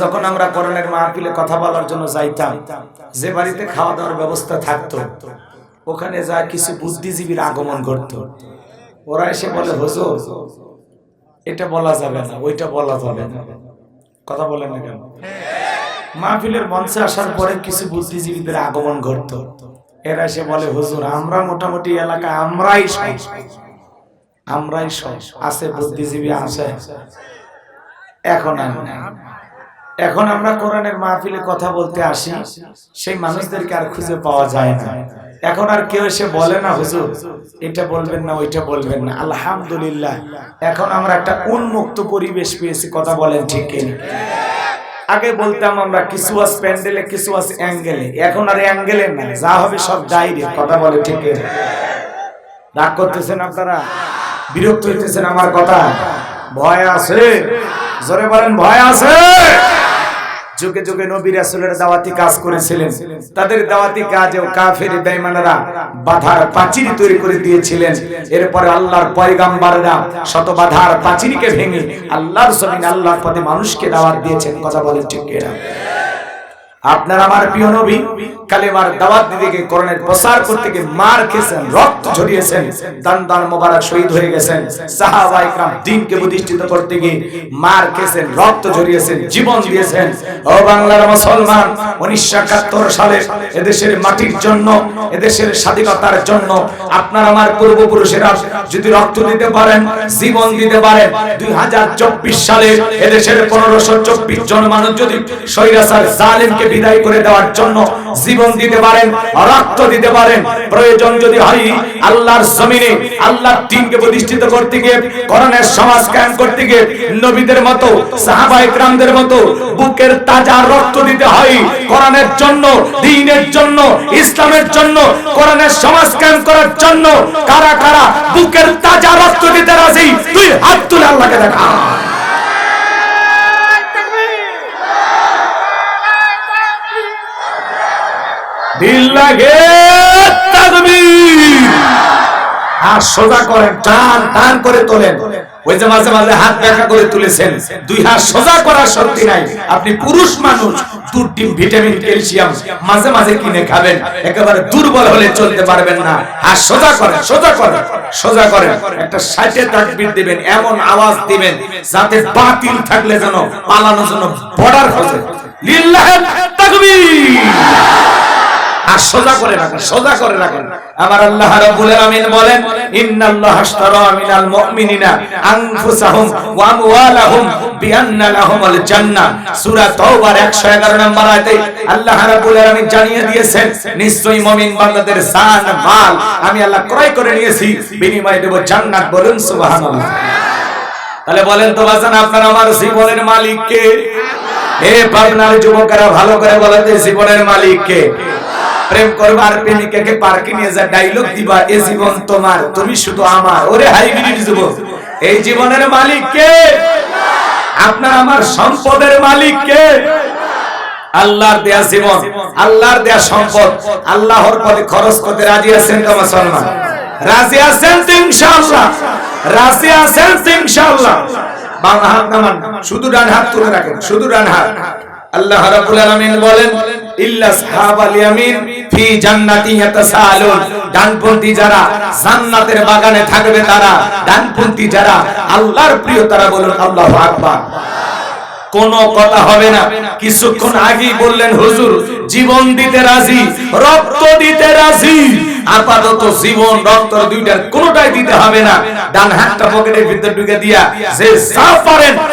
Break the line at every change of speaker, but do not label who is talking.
যখন আমরা করোনার মাহফিলে কথা বলার জন্য যাইতাম, যে বাড়িতে খাওয়া দাওয়ার ব্যবস্থা থাকতো, ওখানে যা কিছু বুদ্ধিজীবীর আগমন করত ওরা এসে বলে, হুজুর, এটা বলা যাবে না, ওইটা বলা যাবে না। কথা বলেন না কেন? মাহফিলের মঞ্চে আসার পরে কিছু বুদ্ধিজীবীদের আগমন ঘটতো। এরা এসে বলে, হুজুর, আমরা মোটামুটি এলাকায় আমরাই আমরাই সব। আছে বুদ্ধিজীবী আছে? এখন না। এখন আমরা কোরআনের মাহফিলে কথা বলতে আসি, সেই মানুষদেরকে আর খুঁজে পাওয়া যায় না। এখন আর কেউ এসে বলে না, হুজুর, এটা বলবেন না, ওইটা বলবেন না। আলহামদুলিল্লাহ, এখন আমরা একটা উন্মুক্ত পরিবেশ পেয়েছি, কথা বলেন ঠিক আগে বলতাম আমরা কিছু আছে প্যান্ডেলে, কিছু আছে অ্যাঙ্গেলে। এখন আর অ্যাঙ্গেলে না, যা হবে সব ডাইরেক্ট, কথা বলে ঠিক? রাগ করতেছেন আপনারা? বিরক্ত হইতেছেন আমার কথা? ভয় আছে? জোরে বলেন, ভয় আছে? যুগে যুগে নবী রাসূলের দাওয়াতি কাজ করেছিলেন। তাদের দাওয়াতি কাজেও কাফের বেঈমানরা বাধার প্রাচীর তৈরি করে দিয়েছিলেন। এরপরে আল্লাহর পয়গাম্বাররা শত বাধার প্রাচীরকে ভেঙে আল্লাহর জমিন আল্লাহর পথে মানুষকে দাওয়াত দিয়েছেন। কথা বলেন ঠিক কিনা? আপনার আমার প্রিয় নবী কালেমার দাওয়াত গিয়ে করণের প্রসার করতে গিয়ে মার খেয়েছেন, রক্ত ঝরিয়েছেন দান দান মোবারক শহীদ হয়ে গেছেন, সাহাবা ইকরাম দিনকে প্রতিষ্ঠিত করতে গিয়ে মার খেয়েছেন, রক্ত ঝরিয়েছেন, জীবন দিয়েছেন। ও বাংলার মুসলমান, উনিশশো একাত্তর সালে এদেশের মাটির জন্য, এদেশের স্বাধীনতার জন্য আপনার আমার পূর্বপুরুষেরা যদি রক্ত দিতে পারেন, জীবন দিতে পারেন, দুই হাজার চব্বিশ সালে এদেশের পনেরোশো চব্বিশ জন মানুষ যদি সৈরাসার জালেমকে বিদায় করে দেওয়ার জন্য জীবন দিতে পারেন, রক্ত দিতে পারেন। প্রয়োজন যদি হয়, আল্লাহর জমিনে, আল্লাহর দিনকে প্রতিষ্ঠিত করতে গিয়ে করণের সমাজ কায়েম করতে গিয়ে, নবীদের মতো, সাহাবা ইকরামদের মতো বুকের তাজা রক্ত দিতে হয়। কোরআনের জন্য দ্বীনের জন্য, ইসলামের জন্য, কোরআনের সমাজ কায়েম করার জন্য কারা কারা বুকের তাজা রক্ত দিতে রাজি তুই হাত তুলে আল্লাহকে দেখা তাকবীর। হাত সোজা করেন, টান টান করে তোলেন। ওই যে মাঝে মাঝে হাত দেখা করে তুলেছেন। দুই হাত সোজা করার শক্তি নাই। আপনি পুরুষ মানুষ, দুধ, ডিম, ভিটামিন, ক্যালসিয়াম মাঝে মাঝে কিনে খাবেন। একেবারে দুর্বল হলে চলতে পারবেন না। হাত সোজা করেন সোজা করেন সোজা করেন। একটা সাইটে তাকবীর দিবেন, এমন আওয়াজ দিবেন যাতে বাতিল থাকলে যেন পালানোর জন্য বর্ডার খোঁজে। লিল্লাহে তাকবীর। আর সোজা করে রাখেন, সোজা করে রাখেন। আমার আল্লাহ রাব্বুল আলামিন বলেন, ইন্নাল্লাহ আশতারা মিনাল মুমিনিনা আনফুসাহুম ওয়া আমওয়ালাহুম বিআন্না লাহুমুল জান্নাহ। সূরা তাওবার 111 নম্বর আয়াতে আল্লাহ রাব্বুল আলামিন জানিয়ে দিয়েছেন, নিশ্চয়ই মুমিন বান্দাদের জান, মাল আমি আল্লাহ ক্রয় করে নিয়েছি, বিনিময়ে দেব জান্নাত বলুন, সুবহানাল্লাহ। তাহলে বলেন তো বাজান, আপনার আমার জীবনের মালিক কে হে পাবনার যুবকেরা, ভালো করে বলেন জীবনের মালিক কে প্রেম করবা আর প্রেমিকাকে পার্কে নিয়ে যা ডাইলগ দিবা, এ জীবন তোমার, তুমি শুধু আমার। ওরে হাইব্রিড যুবক, এই জীবনের মালিক কে? আপনার আমার সম্পদের মালিক কে? আল্লাহর দেয়া জীবন, আল্লাহর দেয়া সম্পদ, আল্লাহর পথে খরচ করতে রাজি আছেন তো মুসলমান? রাজি আছেন তো ইনশাআল্লাহ? রাজি আছেন তো ইনশাআল্লাহ? বাম হাত নামান, শুধু ডান হাত তুলে রাখেন, শুধু ডান হাত। আল্লাহ রাব্বুল আলামিন বলেন, ইল্লা সাহাবাল ইয়ামিন ফি জান্নাতি ইয়াতাসালুন ডানপন্থী যারা জান্নাতের বাগানে থাকবে তারা ডানপন্থী যারা আল্লাহর প্রিয় তারা বলুন আল্লাহু আকবার। কোন কথা হবে না। কিছুক্ষণ আগেই বললেন, হুজুর, জীবন দিতে রাজি, রক্ত দিতে রাজি। আপাতত জীবন, রক্ত দুইটার কোনটাই দিতে হবে না। ডান হাতটা পকেটের ভিতর ঢুকে দিয়া যে যা পারেন